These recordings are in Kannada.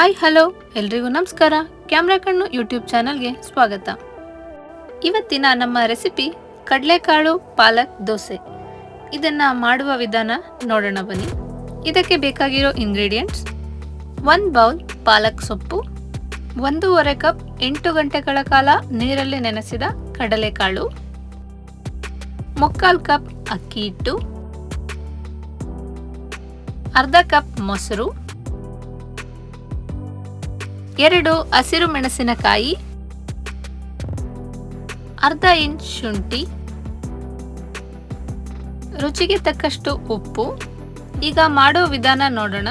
ಹಾಯ್ ಹಲೋ ಎಲ್ರಿಗೂ ನಮಸ್ಕಾರ. ಕ್ಯಾಮ್ರಾ ಕಣ್ಣು ಯೂಟ್ಯೂಬ್ ಚಾನಲ್ಗೆ ಸ್ವಾಗತ. ಇವತ್ತಿನ ನಮ್ಮ ರೆಸಿಪಿ ಕಡಲೆಕಾಳು ಪಾಲಕ್ ದೋಸೆ. ಇದನ್ನು ಮಾಡುವ ವಿಧಾನ ನೋಡೋಣ ಬನ್ನಿ. ಇದಕ್ಕೆ ಬೇಕಾಗಿರೋ ಇಂಗ್ರೀಡಿಯೆಂಟ್ಸ್ ಒಂದು ಬೌಲ್ ಪಾಲಕ್ ಸೊಪ್ಪು, ಒಂದೂವರೆ ಕಪ್ ಎಂಟು ಗಂಟೆಗಳ ಕಾಲ ನೀರಲ್ಲಿ ನೆನೆಸಿದ ಕಡಲೆಕಾಳು, ಮುಕ್ಕಾಲು ಕಪ್ ಅಕ್ಕಿ ಹಿಟ್ಟು, ಅರ್ಧ ಕಪ್ ಮೊಸರು ಎರಡು ಹಸಿರು ಮೆಣಸಿನಕಾಯಿ, ಅರ್ಧ ಇಂಚ್ ಶುಂಠಿ, ರುಚಿಗೆ ತಕ್ಕಷ್ಟು ಉಪ್ಪು. ಈಗ ಮಾಡೋ ವಿಧಾನ ನೋಡೋಣ.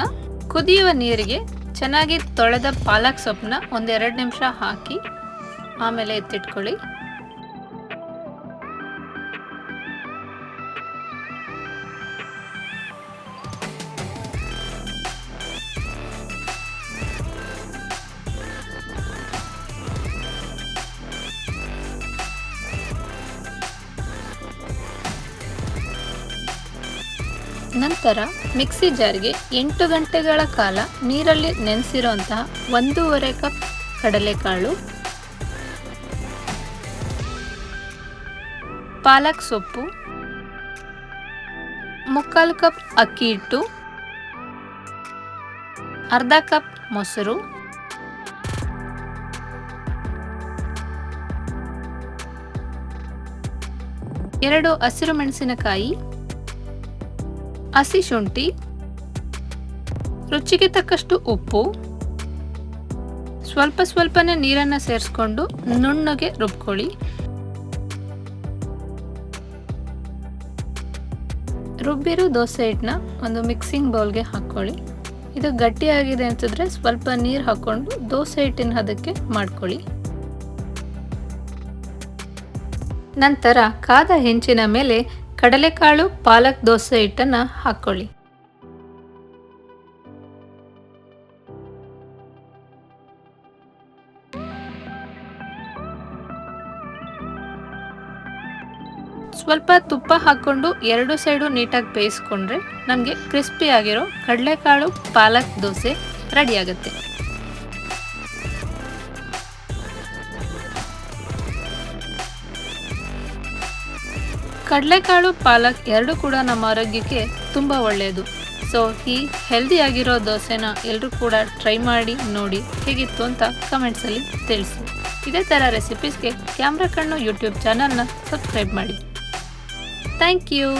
ಕುದಿಯುವ ನೀರಿಗೆ ಚೆನ್ನಾಗಿ ತೊಳೆದ ಪಾಲಕ್ ಸೊಪ್ಪನ್ನ ಒಂದೆರಡು ನಿಮಿಷ ಹಾಕಿ ಆಮೇಲೆ ಎತ್ತಿಟ್ಕೊಳ್ಳಿ. ನಂತರ ಮಿಕ್ಸಿ ಜಾರ್ಗೆ ಎಂಟು ಗಂಟೆಗಳ ಕಾಲ ನೀರಲ್ಲಿ ನೆನೆಸಿರುವಂತಹ ಒಂದೂವರೆ ಕಪ್ ಕಡಲೆಕಾಳು, ಪಾಲಕ್ ಸೊಪ್ಪು, ಮುಕ್ಕಾಲು ಕಪ್ ಅಕ್ಕಿ ಹಿಟ್ಟು, ಅರ್ಧ ಕಪ್ ಮೊಸರು, ಎರಡು ಹಸಿರು ಮೆಣಸಿನಕಾಯಿ ಹಸಿ ಶುಂಠಿ, ರುಚಿಗೆ ತಕ್ಕಷ್ಟು ಉಪ್ಪು, ಸ್ವಲ್ಪ ಸ್ವಲ್ಪನೇ ನೀರನ್ನು ಸೇರಿಸ್ಕೊಂಡು ನುಣ್ಣಗೆ ರುಬ್ಕೊಳ್ಳಿ. ರುಬ್ಬಿರೋ ದೋಸೆ ಹಿಟ್ಟನ್ನ ಒಂದು ಮಿಕ್ಸಿಂಗ್ ಬೌಲ್ಗೆ ಹಾಕ್ಕೊಳ್ಳಿ. ಇದು ಗಟ್ಟಿಯಾಗಿದೆ ಅಂತಿದ್ರೆ ಸ್ವಲ್ಪ ನೀರು ಹಾಕ್ಕೊಂಡು ದೋಸೆ ಹಿಟ್ಟಿನ ಹದಕ್ಕೆ ಮಾಡ್ಕೊಳ್ಳಿ. ನಂತರ ಕಾದ ಹೆಂಚಿನ ಮೇಲೆ ಕಡಲೆಕಾಳು, ಪಾಲಕ್ ದೋಸೆ ಹಿಟ್ಟನ್ನು ಹಾಕ್ಕೊಳ್ಳಿ ಸ್ವಲ್ಪ ತುಪ್ಪ ಹಾಕ್ಕೊಂಡು ಎರಡು ಸೈಡು ನೀಟಾಗಿ ಬೇಯಿಸ್ಕೊಂಡ್ರೆ ನಮಗೆ ಕ್ರಿಸ್ಪಿ ಆಗಿರೋ ಕಡಲೆಕಾಳು, ಪಾಲಕ್ ದೋಸೆ ರೆಡಿ ಕಡಲೆಕಾಳು ಪಾಲಕ್ ಎರಡು ಕೂಡ ನಮ್ಮ ಆರೋಗ್ಯಕ್ಕೆ ತುಂಬ ಒಳ್ಳೆಯದು ಸೊ ಈ ಹೆಲ್ದಿ ಆಗಿರೋ ದೋಸೆನ ಎಲ್ಲರೂ ಕೂಡ ಟ್ರೈ ಮಾಡಿ, ನೋಡಿ ಹೇಗಿತ್ತು ಅಂತ ಕಮೆಂಟ್ಸಲ್ಲಿ ತಿಳಿಸಿ. ಇದೇ ಥರ ರೆಸಿಪೀಸ್ಗೆ ಕ್ಯಾಮ್ರಾ ಕಣ್ಣು ಯೂಟ್ಯೂಬ್ ಚಾನಲ್ನ ಸಬ್ಸ್ಕ್ರೈಬ್ ಮಾಡಿ. Thank you